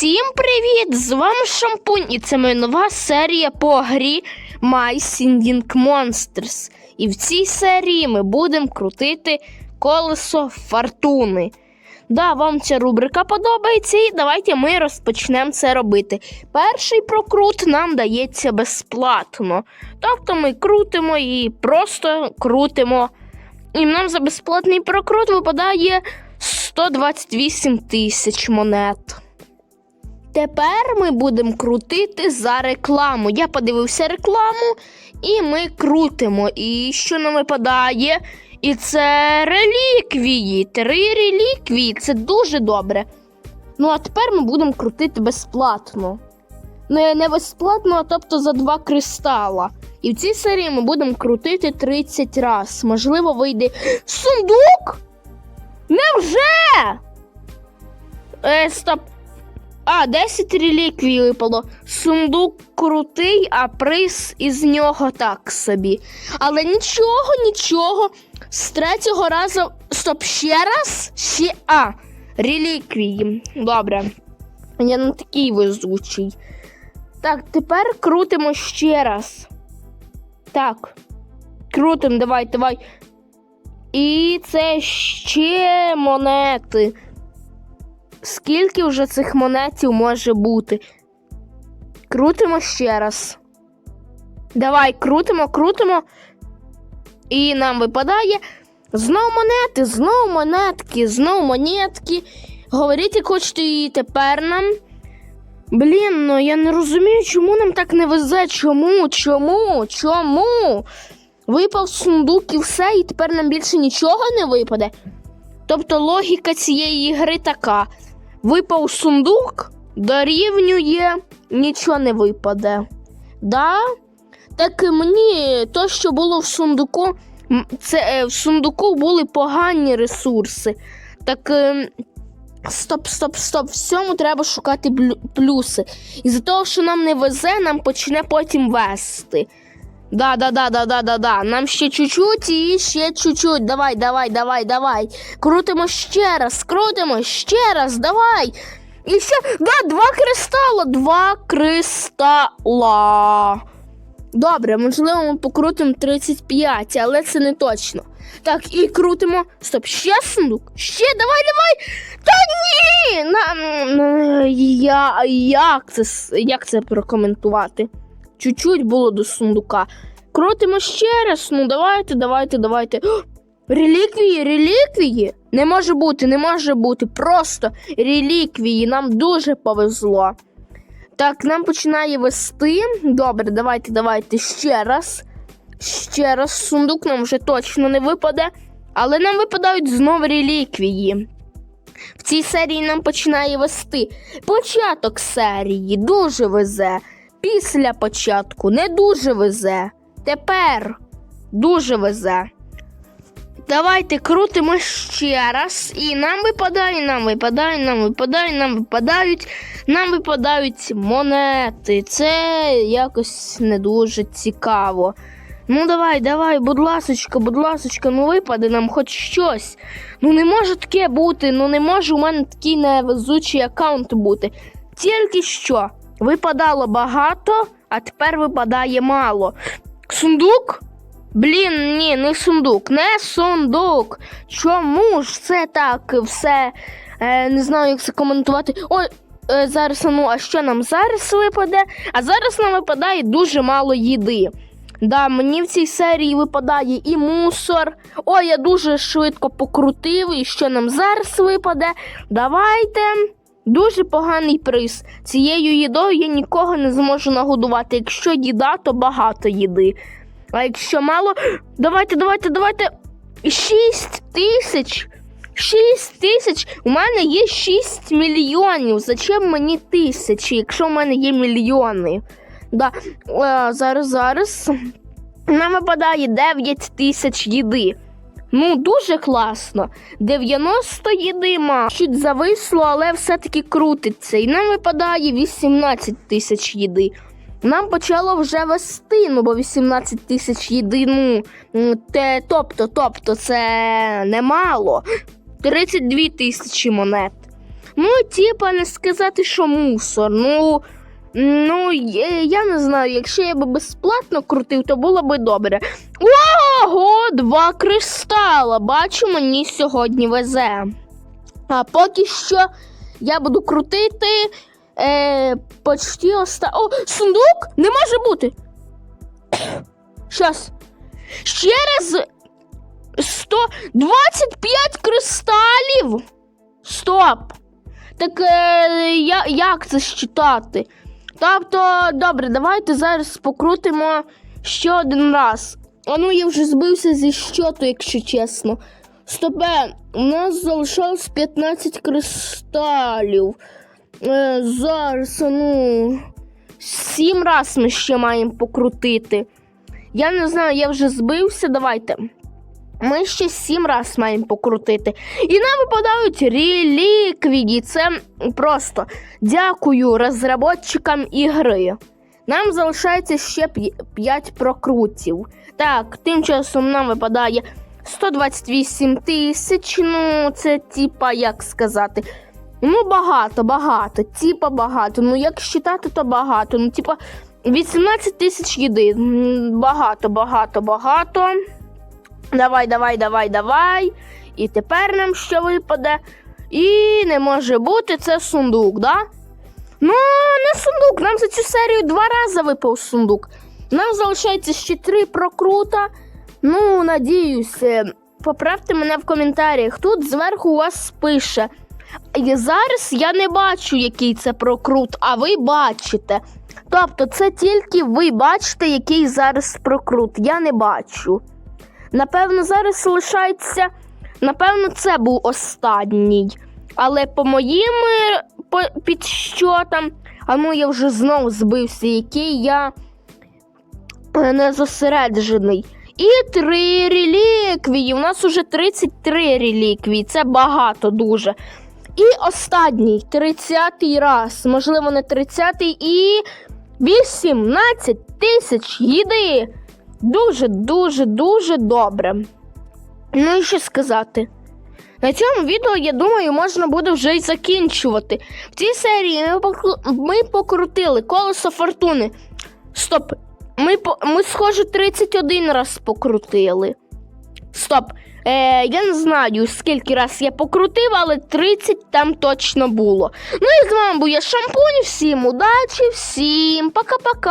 Всім привіт! З вами Шампунь, і це моя нова серія по грі My Singing Monsters. І в цій серії ми будемо крутити колесо фортуни. Да, вам ця рубрика подобається, і давайте ми розпочнемо це робити. Перший прокрут нам дається безплатно. Тобто ми крутимо і просто крутимо. І нам за безплатний прокрут випадає 128 тисяч монет. Тепер ми будемо крутити за рекламу. Я подивився рекламу, і ми крутимо. І що нам випадає? І це реліквії. Три реліквії. Це дуже добре. Ну, а тепер ми будемо крутити безплатно. Не, не безплатно, а тобто за два кристала. І в цій серії ми будемо крутити 30 раз. Можливо, вийде сундук? Невже? Е, стоп. А, 10 реліквій випало. Сундук крутий, а приз із нього так собі. Але нічого, нічого. З третього разу. Стоп, ще раз? Ще. А, реліквії. Добре. Я не такий везучий. Так, тепер крутимо ще раз. Так. Крутим, давай, давай. І це ще монети. Скільки вже цих монетів може бути? Крутимо ще раз. Давай, крутимо, крутимо. І нам випадає знову монети, знову монетки, знову монетки. Говоріть, як хочете, і тепер нам. Блін, ну я не розумію, чому нам так не везе. Чому? Чому? Чому? Випав сундук і все, і тепер нам більше нічого не випаде. Тобто логіка цієї гри така: випав сундук, дорівнює, нічого не випаде. Да? Так і мені то, що було в сундуку, це е, в сундуку були погані ресурси. Так. е, Стоп, стоп, стоп. Всьому треба шукати плюси. Із-за того, що нам не везе, нам почне потім вести. Да, да, да, да, да, да, да. Нам ще чуть-чуть і ще чуть-чуть. Давай, давай, давай, давай. Крутимо ще раз, крутимо ще раз, давай. І ще. Да, два кристала, два кристала. Добре, можливо, ми покрутимо 35, але це не точно. Так, і крутимо. Стоп, ще сундук. Ще, давай, давай. Та ні! На, на, я, як, це, як це прокоментувати? Чуть-чуть було до сундука. Крутимо ще раз. Ну давайте, давайте, давайте. Реліквії, реліквії? Не може бути, не може бути. Просто реліквії. Нам дуже повезло. Так, нам починає вести. Добре, давайте, давайте ще раз. Ще раз. Сундук нам вже точно не випаде. Але нам випадають знову реліквії. В цій серії нам починає вести. Початок серії дуже везе. Після початку не дуже везе. Тепер дуже везе. Давайте крутимо ще раз. І нам випадає, нам випадає, нам випадає, нам випадають, нам випадають монети. Це якось не дуже цікаво. Ну давай, давай, будь ласочка, будь ласочка, ну випаде нам хоч щось. Ну не може таке бути, ну не може у мене такий невезучий аккаунт бути. Тільки що випадало багато, а тепер випадає мало. Сундук? Блін, ні, не сундук, не сундук. Чому ж це так все? Е, не знаю, як це коментувати. Ой, е, зараз, ну, а що нам зараз випаде? А зараз нам випадає дуже мало їди. Да, мені в цій серії випадає і мусор. Ой, я дуже швидко покрутив, і що нам зараз випаде. Давайте. Дуже поганий приз. Цією їдою я нікого не зможу нагодувати. Якщо їда, то багато їди. А якщо мало, давайте, давайте, давайте. Шість тисяч. Шість тисяч. У мене є 6 мільйонів. Зачем мені тисячі, якщо в мене є мільйони? Да. Е, зараз, зараз. Нам випадає 9 тисяч їди. Ну, дуже класно. 90 їди ма. Чуть зависло, але все-таки крутиться. І нам випадає 18 тисяч їди. Нам почало вже вести, ну бо 18 тисяч їди, ну, те, тобто, тобто, це немало. 32 тисячі монет. Ну, типа, не сказати, що мусор. Ну, ну я, я не знаю, якщо я би безплатно крутив, то було би добре. Ого, два кристала. Бачу, мені сьогодні везе. А поки що я буду крутити е, почти оста... О, сундук не може бути. Щас. Ще раз 125 кристалів. Стоп. Так е, я, як це считати? Тобто, добре, давайте зараз покрутимо ще один раз. А ну я вже збився зі щоту, якщо чесно. Стопе, у нас залишалось 15 кристалів. Е, зараз, ну. Сім раз ми ще маємо покрутити. Я не знаю, я вже збився. Давайте. Ми ще сім раз маємо покрутити. І нам випадають реліквії. Це просто дякую розробникам ігри. Нам залишається ще 5 прокрутів. Так, тим часом нам випадає 128 тисяч. Ну, це типа, як сказати. Ну, багато, багато. Типа багато. Ну, як считати, то багато. Ну, типа, 18 тисяч їди. Багато, багато, багато. Давай, давай, давай, давай. І тепер нам що випаде? І не може бути це сундук, да? Ну, не сундук. Нам за цю серію два рази випав сундук. Нам залишається ще три прокрута. Ну, надіюсь, е, поправте мене в коментарях. Тут зверху у вас пише. І зараз я не бачу, який це прокрут, а ви бачите. Тобто, це тільки ви бачите, який зараз прокрут. Я не бачу. Напевно, зараз лишається. Напевно, це був останній. Але по моїм е, по, підсчотам, а ну я вже знов збився, який я е, не зосереджений. І три реліквії. У нас уже 33 реліквії. Це багато дуже. І останній, 30-й раз. Можливо, не 30-й і 18 тисяч їди. Дуже, дуже, дуже добре. Ну і що сказати? На цьому відео, я думаю, можна буде вже й закінчувати. В цій серії ми, покру- ми покрутили колесо фортуни. Стоп. Ми, по- ми схоже, 31 раз покрутили. Стоп. Е, я не знаю, скільки раз я покрутив, але 30 там точно було. Ну і з вами був я Шампунь. Всім удачі, всім пока-пока.